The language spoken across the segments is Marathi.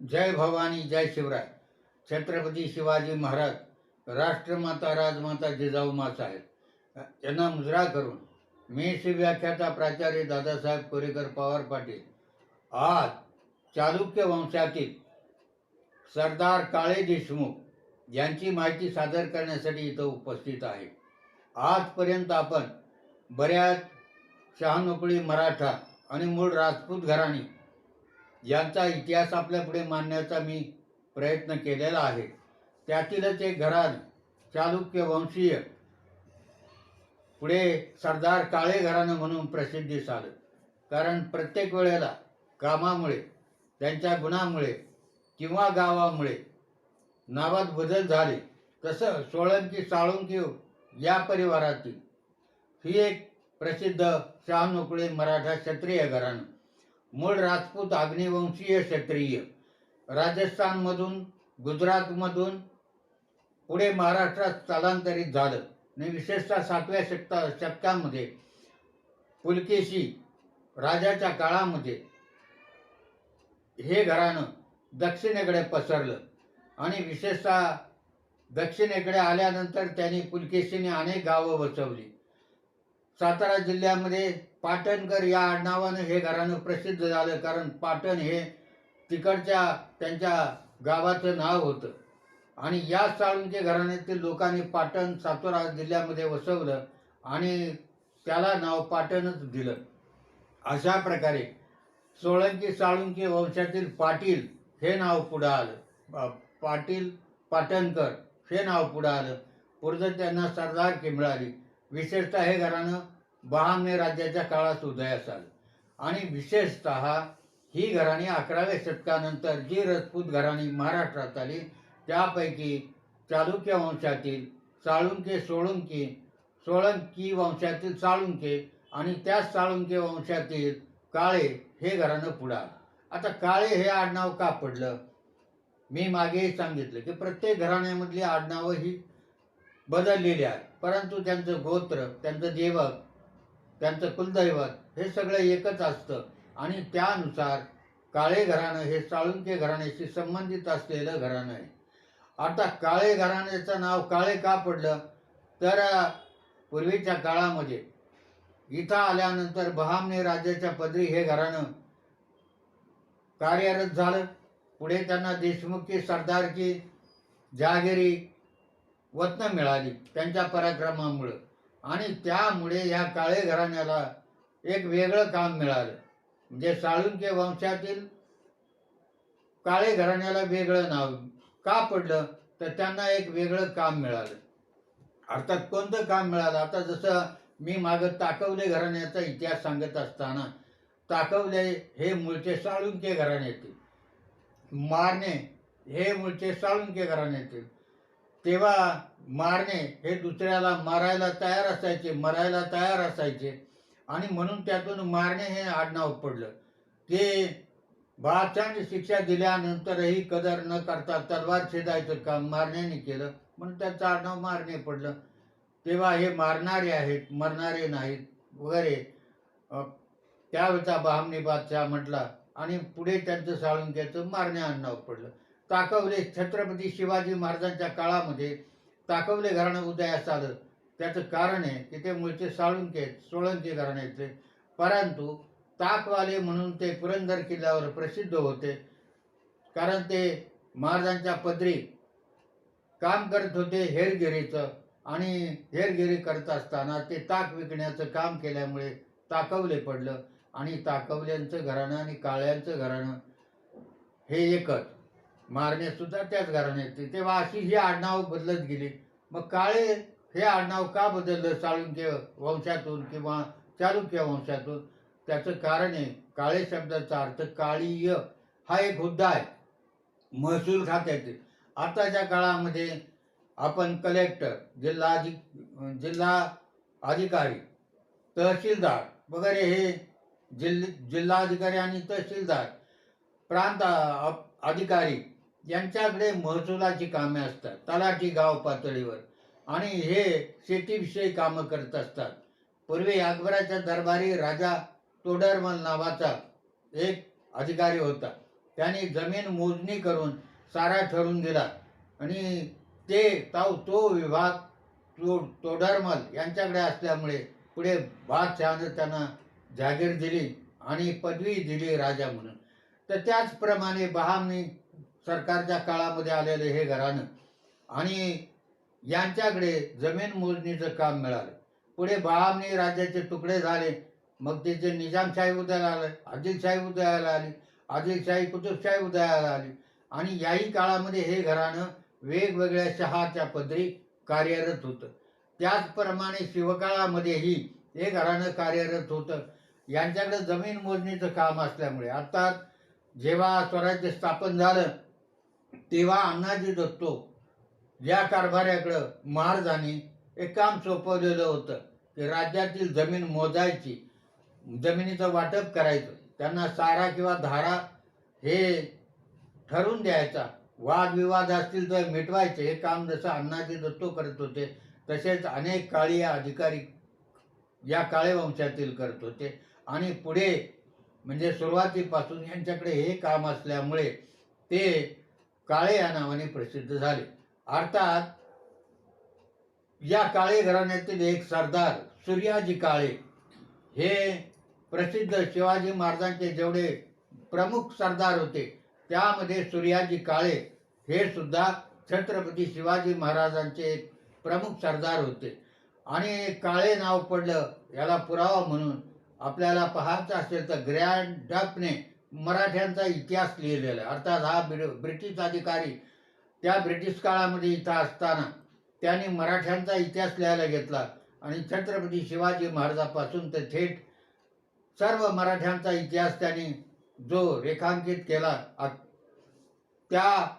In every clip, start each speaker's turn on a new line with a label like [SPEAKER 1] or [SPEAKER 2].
[SPEAKER 1] जय भवानी जय शिवराय. छत्रपती शिवाजी महाराज राष्ट्रमाता राजमाता जिजाऊ मासाहेब यांना मुजरा करून मी शिव्याख्याता प्राचार्य दादासाहेब कोरेकर पवार पाटील आज चालुक्य वंशातील सरदार काळे देशमुख यांची माहिती सादर करण्यासाठी इथं उपस्थित आहे. आजपर्यंत आपण बऱ्याच शहानोकळी मराठा आणि मूळ राजपूत घराणी यांचा इतिहास आपल्या पुढे मांडण्याचा मी प्रयत्न केलेला आहे. त्यातीलच एक घराण चालुक्य वंशीय पुढे सरदार काळे घराणं म्हणून प्रसिद्धीस आलं कारण प्रत्येक वेळेला कामामुळे त्यांच्या गुणामुळे किंवा गावामुळे नावात बदल झाले. तसं सोळंकी साळुंकी या परिवारातील ही एक प्रसिद्ध शहानोकळे मराठा क्षत्रिय घराणं. मूळ राजपूत अग्निवंशीय क्षत्रिय. राजस्थानमधून गुजरातमधून पुढे महाराष्ट्रात स्थलांतरित झालं. आणि विशेषतः सातव्या शतका शतकामध्ये पुलकेशी राजाच्या काळामध्ये हे घराणं दक्षिणेकडे पसरलं. आणि विशेषतः दक्षिणेकडे आल्यानंतर त्यांनी पुलकेशीने अनेक गावं वसवली. सातारा जिल्ह्यामध्ये पाटणकर या आडनावानं हे घराणं प्रसिद्ध झालं कारण पाटण हे तिकडच्या त्यांच्या गावाचं नाव होतं. आणि या साळुंके घराण्यातील लोकांनी पाटण सातारा जिल्ह्यामध्ये वसवलं आणि त्याला नाव पाटणच दिलं. अशा प्रकारे सोळंकी साळुंकी वंशातील पाटील हे नाव पुढं आलं. पाटील पाटणकर हे नाव पुढं आलं. पुढचं त्यांना सरदारकी मिळाली. विशेषतः हे घराणं बहामने राज्याच्या काळात उदयास आलं आणि विशेषतः ही घराणी अकराव्या शतकानंतर जी राजपूत घराणी महाराष्ट्रात आली त्यापैकी चालुक्य वंशातील साळुंके सोळुंके सोळंकी वंशातील चाळुंके आणि त्याच साळुंके वंशातील काळे हे घराणं पुढं आलं. आता काळे हे आडनाव का पडलं? मी मागेही सांगितलं की प्रत्येक घराण्यामधली आडनावं ही बदललेली आहेत. परंतु त्यांचं गोत्र त्यांचं देवक त्यांचं कुलदैवत हे सगळं एकच असतं. आणि त्यानुसार काळे घराणं हे साळुंके घराण्याशी संबंधित असलेलं घराणं आहे. आता काळे घराण्याचं नाव काळे का पडलं? तर पूर्वीच्या काळामध्ये इथं आल्यानंतर बहामने राज्याच्या पदरी हे घराणं कार्यरत झालं. पुढे त्यांना देशमुखी सरदारकी जहागिरी वतनं मिळाली त्यांच्या पराक्रमामुळं. आणि त्यामुळे या काळे घराण्याला एक वेगळं काम मिळालं. म्हणजे साळुंके वंशातील काळे घराण्याला वेगळं नाव का पडलं? तर त्यांना एक वेगळं काम मिळालं. अर्थात कोणतं काम मिळालं? आता जसं मी मागं ताकवले घराण्याचा इतिहास सांगत असताना ताकवले हे मूळचे साळुंके घराण्यातील. मारणे हे मूळचे साळुंके घराण्यातील. तेव्हा मारणे हे दुसऱ्याला मारायला तयार असायचे मरायला तयार असायचे. आणि म्हणून त्यातून मारणे हे आडनाव पडलं. ते बादशाहाने शिक्षा दिल्यानंतरही कदर न करता तलवार छेदायचं काम मारण्याने केलं. म्हणून त्याचं आडनाव मारणे पडलं. तेव्हा हे मारणारे आहेत मरणारे नाहीत वगैरे. त्यावेळेचा त्यावेळचा बहामनी बादशाह म्हटला आणि पुढे त्यांचं साळून घ्यायचं मारणे आडनाव पडलं. ताकवले छत्रपती शिवाजी महाराजांच्या काळामध्ये ताकवले घराणं उदयास आलं त्याचं कारण आहे की ते मूळचे साळुंके आहेत, सोळंके घराण्याचे परंतु ताकवाले म्हणून ते पुरंदर किल्ल्यावर प्रसिद्ध होते. कारण ते महाराजांच्या पदरी काम करत होते हेरगिरीचं आणि हेरगिरी करत असताना ते ताक विकण्याचं काम केल्यामुळे ताकवले पडलं. आणि ताकवल्यांचं घराणं आणि काळ्यांचं घराणं हे एकच. मारणे सुद्धा त्याच घराण्याचे तेव्हा अशी ही आडनाव बदलत गेली. मग काळे हे आडनाव का बदललं? चालुक्य वंशातून किंवा चालुक्य वंशातून? त्याचं कारण आहे काळे शब्दाचा अर्थ काळीय हा एक हुद्दा आहे. महसूल खात्याचे आताच्या काळामध्ये आपण कलेक्टर जिल्हा अधि जिल्हा अधिकारी तहसीलदार वगैरे हे जिल्ह जिल्हाधिकारी आणि तहसीलदार प्रांत अधिकारी यांच्याकडे महसुलाची कामे असतात तलाठी गाव पातळीवर. आणि हे शेतीविषयी कामं करत असतात. पूर्वी अकबराच्या दरबारी राजा तोडरमल नावाचा एक अधिकारी होता. त्यांनी जमीन मोजणी करून सारा ठरवून दिला. आणि ते ताव तो विभाग तो तोडरमल यांच्याकडे असल्यामुळे पुढे बादशहानं त्यांना जागीर दिली आणि पदवी दिली राजा म्हणून. तर त्याचप्रमाणे बहामनी सरकारच्या काळामध्ये आलेलं हे घराणं. आणि यांच्याकडे जमीन मोजणीचं काम मिळालं. पुढे बहामनी राज्याचे तुकडे झाले. मग त्याचे निजामशाही उदयाला आलं आदिलशाही उदयाला आली. आदिलशाही कुतुबशाही उदयाला आली. आणि याही काळामध्ये हे घराणं वेगवेगळ्या शहाच्या पदरी कार्यरत होतं. त्याचप्रमाणे शिवकाळामध्येही हे घराणं कार्यरत होतं. यांच्याकडे जमीन मोजणीचं काम असल्यामुळे. अर्थात जेव्हा स्वराज्य स्थापन झालं तेव्हा अण्णाजी दत्तो या कारभाऱ्याकडं महाराजांनी एक काम सोपवलेलं होतं. की राज्यातील जमीन मोजायची जमिनीचं वाटप करायचं त्यांना सारा किंवा धारा हे ठरवून द्यायचा. वादविवाद असतील तर मिटवायचे हे काम जसं अण्णाजी दत्तो करत होते तसेच अनेक काळी अधिकारी या काळे वंशातील करत होते. आणि पुढे म्हणजे सुरुवातीपासून यांच्याकडे हे काम असल्यामुळे ते काळे या नावाने प्रसिद्ध झाले. अर्थात या काळे घराण्यातील एक सरदार सूर्याजी काळे हे प्रसिद्ध शिवाजी महाराजांचे जेवढे प्रमुख सरदार होते त्यामध्ये सूर्याजी काळे हे सुद्धा छत्रपती शिवाजी महाराजांचे एक प्रमुख सरदार होते. आणि काळे नाव पडलं याला पुरावा म्हणून आपल्याला पाहायचं असेल तर ग्रँड डफने मराठ्यांचा इतिहास लिहिलेला आहे. अर्थात हा ब्रि- ब्रिटिश अधिकारी त्या ब्रिटिश काळामध्ये इथं असताना त्यांनी मराठ्यांचा इतिहास लिहायला घेतला आणि छत्रपती शिवाजी महाराजापासून ते थेट सर्व मराठ्यांचा इतिहास त्यांनी जो रेखांकित केला आ- त्या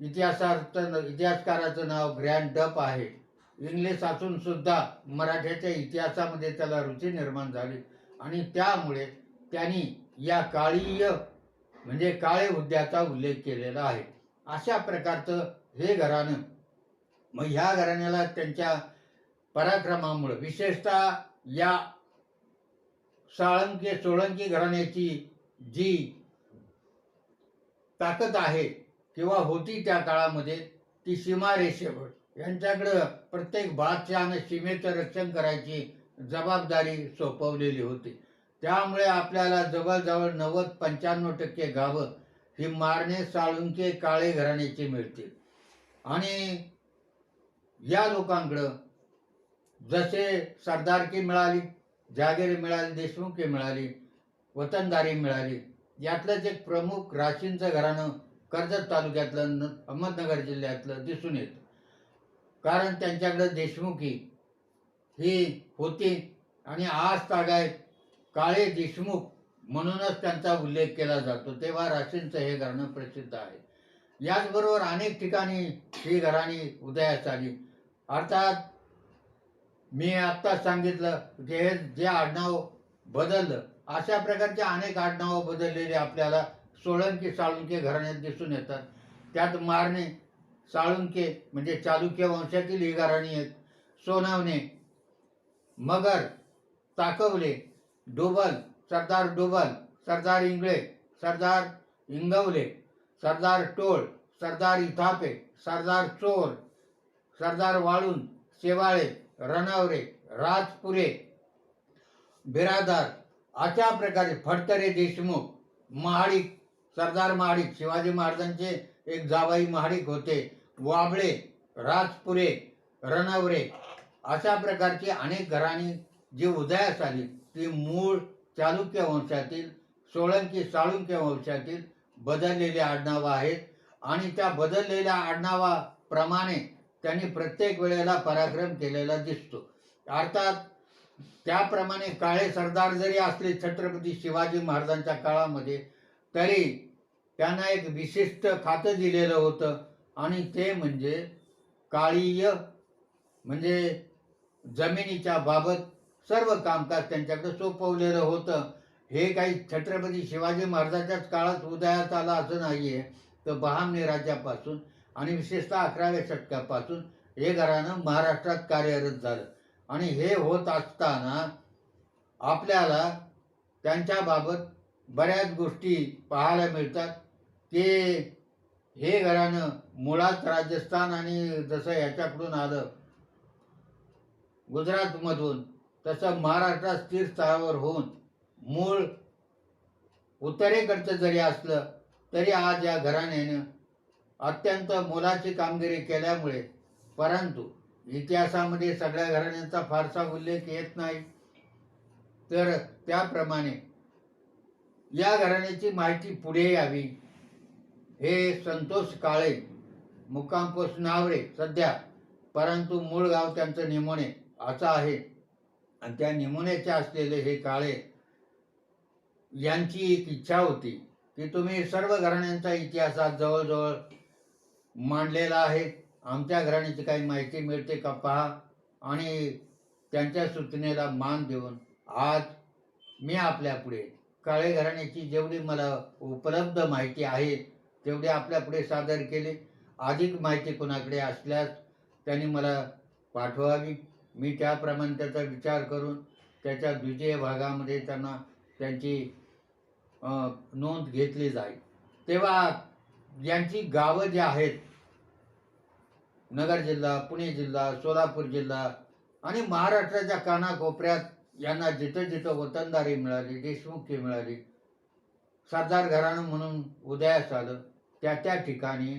[SPEAKER 1] इतिहासाचं इतिहासकाराचं नाव ग्रँड डप आहे. इंग्लिश असून सुद्धा मराठ्याच्या इतिहासामध्ये त्याला रुची निर्माण झाली आणि त्यामुळे त्यांनी या काळीय म्हणजे काळे हुद्द्याचा उल्लेख केलेला आहे. अशा प्रकारचं हे घराणं मग ह्या घराण्याला त्यांच्या पराक्रमामुळं विशेषतः या साळंकी सोळंकी घराण्याची जी ताकद आहे किंवा होती त्या काळामध्ये ती सीमारेषेवर यांच्याकडं प्रत्येक बादशहानं सीमेचं रक्षण करायची जबाबदारी सोपवलेली होती. त्यामुळे आपल्याला जवळजवळ नव्वद पंच्याण्णव टक्के गावं ही मारणे साळुंके काळे घराण्याची मिळतील. आणि या लोकांकडं जसे सरदारकी मिळाली जागीर मिळाली देशमुखी मिळाली वतनदारी मिळाली यातलंच एक प्रमुख राशींचं घराणं कर्जत तालुक्यातलं न- अहमदनगर जिल्ह्यातलं दिसून येतं. कारण त्यांच्याकडं देशमुखी ही होती आणि आज तागायत काळे देशमुख म्हणूनच त्यांचा उल्लेख केला जातो. तेव्हा राशींचं हे घराणं प्रसिद्ध आहे. याचबरोबर अनेक ठिकाणी ही घराणी उदयास आली. अर्थात मी आत्ताच सांगितलं की हे जे आडनाव बदललं अशा प्रकारचे अनेक आडनावं बदललेले आपल्याला सोळंकी साळुंके घराण्यात दिसून येतात. त्यात मारणे साळुंके म्हणजे चालुक्य वंशातील ही घराणी आहेत. सोनावणे मगर ताकवले डोबल सरदार डोबल सरदार इंगळे सरदार इंगवले सरदार टोळ सरदार इथापे सरदार चोर सरदार वाळून शेवाळे रणावरे राजपुरे बिरादार अशा प्रकारे फडतरे देशमुख महाडिक सरदार महाडिक शिवाजी महाराजांचे एक जावाई महाडिक होते. वाबळे राजपुरे रणवरे अशा प्रकारची अनेक घराणी जी उदयास आली. ती मूळ चालुक्य वंशातील सोळंकी साळुंक्य वंशातील बदललेली आडनावं आहेत. आणि त्या बदललेल्या आडनावाप्रमाणे त्यांनी प्रत्येक वेळेला पराक्रम केलेला दिसतो. अर्थात त्याप्रमाणे काळे सरदार जरी असले छत्रपती शिवाजी महाराजांच्या काळामध्ये तरी त्यांना एक विशिष्ट खातं दिलेलं होतं. आणि ते म्हणजे काळीय म्हणजे जमिनीच्या बाबत सर्व कामकाज त्यांच्याकडे सोपवलेलं होतं. हे काही छत्रपती शिवाजी महाराजांच्याच काळात उदयात आलं असं नाही आहे तर बहामनी राज्यापासून आणि विशेषतः अकराव्या शतकापासून हे घराणं महाराष्ट्रात कार्यरत झालं. आणि हे होत असताना आपल्याला त्यांच्याबाबत बऱ्याच गोष्टी पाहायला मिळतात. की हे घराणं मुळात राजस्थान आणि जसं याच्याकडून आलं गुजरातमधून तसं महाराष्ट्रात स्थिर स्तरावर होऊन मूळ उत्तरेकडचं जरी असलं तरी आज या घराण्यानं अत्यंत मोलाची कामगिरी केल्यामुळे परंतु इतिहासामध्ये सगळ्या घराण्यांचा फारसा उल्लेख येत नाही. तर त्याप्रमाणे या घराण्याची माहिती पुढे यावी. हे संतोष काळे मुक्कामपोस्ट नावरे सध्या परंतु मूळ गाव त्यांचं निमोणे असं आहे. आणि त्या निमोण्याचे असलेले हे काळे यांची एक इच्छा होती की तुम्ही सर्व घराण्यांचा इतिहासात जवळजवळ मांडलेला आहे. आमच्या घराण्याची काही माहिती मिळते का पहा आणि त्यांच्या सूचनेला मान देऊन आज मी आपल्यापुढे काळे घराण्याची जेवढी मला उपलब्ध माहिती आहे तेवढी आपल्यापुढे सादर केली. अधिक माहिती कोणाकडे असल्यास त्यांनी मला पाठवावी. मी त्याप्रमाणे त्याचा विचार करून त्याच्या द्वितीय भागामध्ये त्यांना त्यांची नोंद घेतली जाईल. तेव्हा यांची गावं जी आहेत नगर जिल्हा पुणे जिल्हा सोलापूर जिल्हा आणि महाराष्ट्राच्या कानाकोपऱ्यात यांना जिथं जिथं वतनदारी मिळाली देशमुखी मिळाली सरदार घराणं म्हणून उदयास आलं त्या त्या ठिकाणी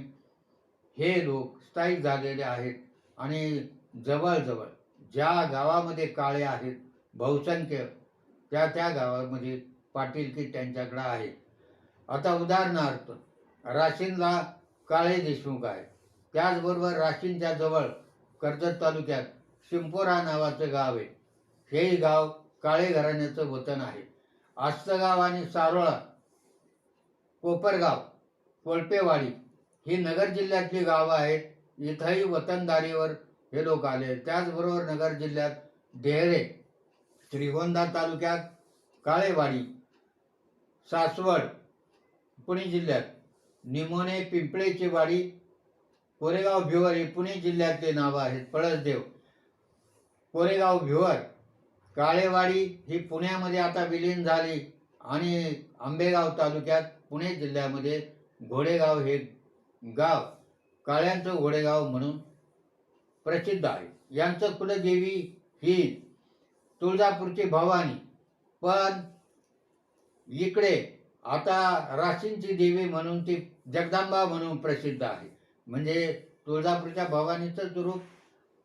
[SPEAKER 1] हे लोक स्थायिक झालेले आहेत आणि जवळजवळ ज्या गावामध्ये काळे आहेत बहुसंख्य त्या त्या गावामध्ये पाटीलकी त्यांच्याकडं आहे. आता उदाहरणार्थ राशीनला काळे देशमुख आहे. त्याचबरोबर राशीनच्या जवळ कर्जत तालुक्यात शिंपोरा नावाचं गाव आहे. हेही गाव काळे घराण्याचं वतन आहे. आस्तगाव आणि सारोळा कोपरगाव कोळपेवाडी ही नगर जिल्ह्यातली गावं आहेत. इथंही वतनदारीवर हे लोक आले. त्याचबरोबर नगर जिल्ह्यात डेहरे श्रीगोंदा तालुक्यात काळेवाडी सासवड पुणे जिल्ह्यात निमोने पिंपळेची वाडी कोरेगाव भिवर हे पुणे जिल्ह्यातले नावं आहेत. पळसदेव कोरेगाव भिवर काळेवाडी ही पुण्यामध्ये आता विलीन झाली आणि आंबेगाव तालुक्यात पुणे जिल्ह्यामध्ये घोडेगाव हे गाव काळ्यांचं घोडेगाव म्हणून प्रसिद्ध आहे. यांचं कुलदेवी ही तुळजापूरची भवानी. पण इकडे आता राशींची देवी म्हणून ती जगदांबा म्हणून प्रसिद्ध आहे. म्हणजे तुळजापूरच्या भवानीचंच रूप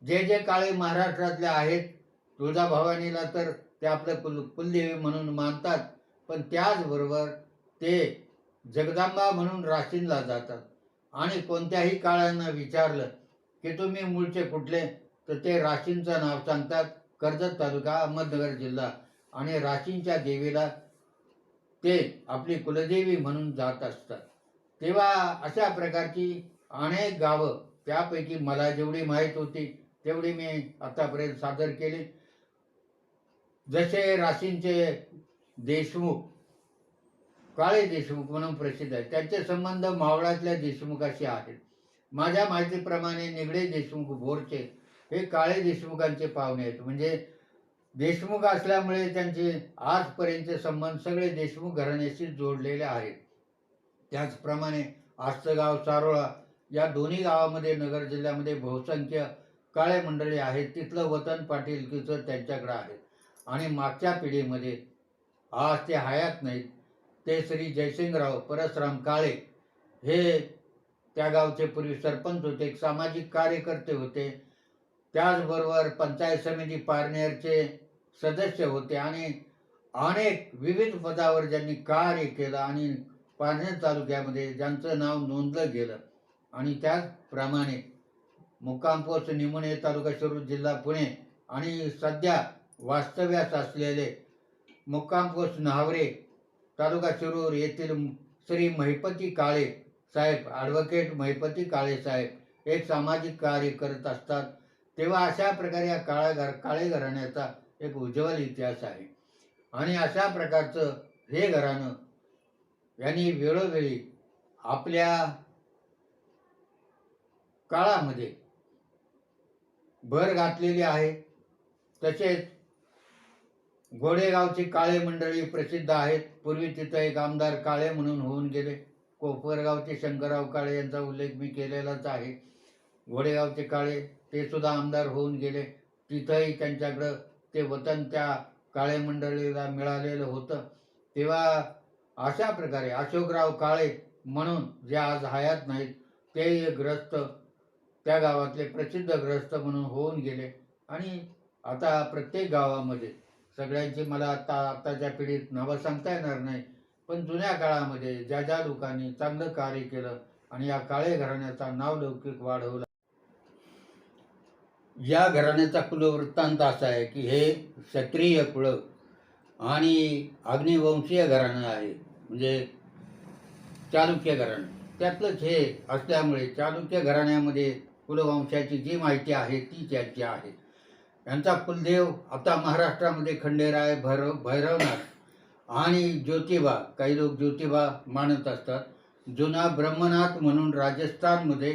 [SPEAKER 1] जे जे काळे महाराष्ट्रातले आहेत तुळजा भवानीला तर ते आपलं कुल कुलदेवी म्हणून मानतात. पण त्याचबरोबर ते जगदांबा म्हणून राशींला जातात. आणि कोणत्याही काळानं विचारलं की तुम्ही मूळचे कुठले तर ते राशींचं नाव सांगतात कर्जत तालुका अहमदनगर जिल्हा. आणि राशींच्या देवीला ते आपली कुलदेवी म्हणून जात असतात. तेव्हा अशा प्रकारची अनेक गावं त्यापैकी मला जेवढी माहीत होती तेवढी मी आतापर्यंत सादर केली. जसे राशींचे देशमुख काळे देशमुख म्हणून प्रसिद्ध आहेत त्यांचे संबंध मावळातल्या देशमुखाशी आहेत. माझ्या माहितीप्रमाणे निगडे देशमुख भोरचे हे काळे देशमुखांचे पाहुणे आहेत. म्हणजे देशमुख असल्यामुळे त्यांचे आजपर्यंतचे संबंध सगळे देशमुख घराण्याशी जोडलेले आहेत. त्याचप्रमाणे आस्तगाव सारोळा या दोन्ही गावामध्ये नगर जिल्ह्यामध्ये बहुसंख्य काळे मंडळी आहेत. तिथलं वतन पाटीलकीचं त्यांच्याकडं आहे. आणि मागच्या पिढीमध्ये आज ते हयात नाहीत. ते श्री जयसिंगराव परसराम काळे हे त्या गावचे पूर्वी सरपंच होते एक सामाजिक कार्यकर्ते होते. त्याचबरोबर पंचायत समिती पारनेरचे सदस्य होते आणि अनेक विविध पदावर ज्यांनी कार्य केलं आणि पारनेर तालुक्यामध्ये ज्यांचं नाव नोंदलं गेलं. आणि त्याचप्रमाणे मुक्कामपोस पोस्ट तालुका शिरूर जिल्हा पुणे आणि सध्या वास्तव्यास असलेले मुक्कामपोस न्हावरे तालुका शिरूर येथील श्री महिपती काळे साहेब ॲडव्होकेट महिपती काळे साहेब एक सामाजिक कार्य करत असतात. तेव्हा अशा प्रकारे या काळा घर काळे घराण्याचा एक उज्ज्वल इतिहास आहे. आणि अशा प्रकारचं हे घराणं यांनी वेळोवेळी आपल्या काळामध्ये भर घातलेली आहे. तसेच घोडेगावची काळे मंडळी प्रसिद्ध आहेत. पूर्वी तिथं एक आमदार काळे म्हणून होऊन गेले. कोपरगावचे शंकरराव काळे यांचा उल्लेख मी केलेलाच आहे. घोडेगावचे काळे ते सुद्धा आमदार होऊन गेले. तिथंही त्यांच्याकडं ते वतन त्या काळे मंडळीला मिळालेलं होतं. तेव्हा अशा प्रकारे अशोकराव काळे म्हणून जे आज हयात नाहीत ते ग्रस्त त्या गावातले प्रसिद्ध ग्रस्त म्हणून होऊन गेले. आणि आता प्रत्येक गावामध्ये सगळ्यांची मला आता आत्ताच्या पिढीत नावं सांगता येणार नाही. पण जुन्या काळामध्ये ज्या ज्या लोकांनी चांगलं कार्य केलं आणि या काळे घराण्याचा नावलौकिक वाढवला. या घराण्याचा कुलवृत्तांत असा आहे की हे क्षत्रिय कुळ आणि अग्निवंशीय घराणं आहे. म्हणजे चालुक्य घराणं. त्यातलंच हे असल्यामुळे चालुक्य घराण्यामध्ये कुलवंशाची जी माहिती आहे ती त्याची आहे. यांचा कुलदेव आता महाराष्ट्रामध्ये खंडेराय भैरव भैरवनाथ आणि ज्योतिबा काही लोक ज्योतिबा मानत असतात. जुना ब्रह्मनाथ म्हणून राजस्थानमध्ये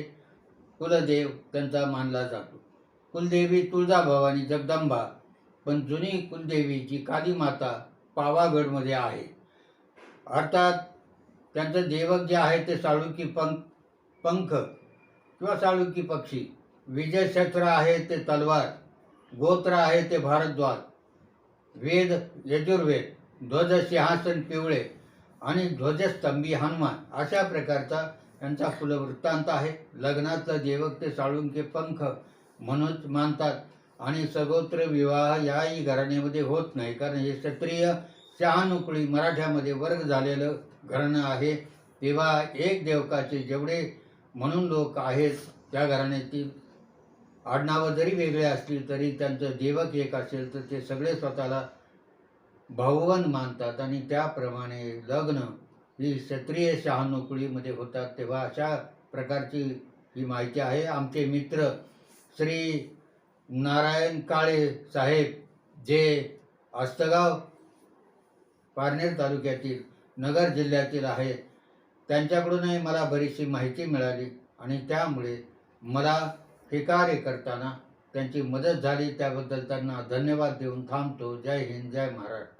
[SPEAKER 1] कुलदेव त्यांचा मानला जातो. कुलदेवी तुळजाभवानी जगदंबा पण जुनी कुलदेवी जी काली माता पावागडमध्ये आहे. अर्थात त्यांचं देवक जे आहे ते साळुकी पंख पंख किंवा साळुकी पक्षी विजयशस्त्र आहे ते तलवार गोत्र आहे ते भारद्वाज वेद यजुर्वेद ध्वज सिंहासन पिवळे आणि ध्वजस्तंभी हनुमान अशा प्रकारचा त्यांचा फुलवृत्तांत आहे. लग्नातलं देवक ते साळुंके पंख म्हणून मानतात आणि सगोत्र विवाह याही घराण्यामध्ये होत नाही. कारण हे क्षत्रिय शहानुकुळी मराठ्यामध्ये वर्ग झालेलं घराणं आहे. तेव्हा एक देवकाचे जेवढे म्हणून लोक आहेत त्या घराण्यातील आडनावं जरी वेगळे असतील तरी त्यांचं देवक एक असेल तर ते सगळे स्वतःला भाऊवन मानतात आणि त्याप्रमाणे लग्न ही क्षत्रिय शहानुकुळीमध्ये होतात तेव्हा अशा प्रकारची ही माहिती आहे. आमचे मित्र श्री नारायण काळे साहेब जे आस्तगाव पारनेर तालुक्यातील नगर जिल्ह्यातील आहेत त्यांच्याकडूनही मला बरीचशी माहिती मिळाली आणि त्यामुळे मला हे कार्य करताना त्यांची मदत झाली. त्याबद्दल त्यांना धन्यवाद देऊन थांबतो. जय हिंद जय महाराष्ट्र.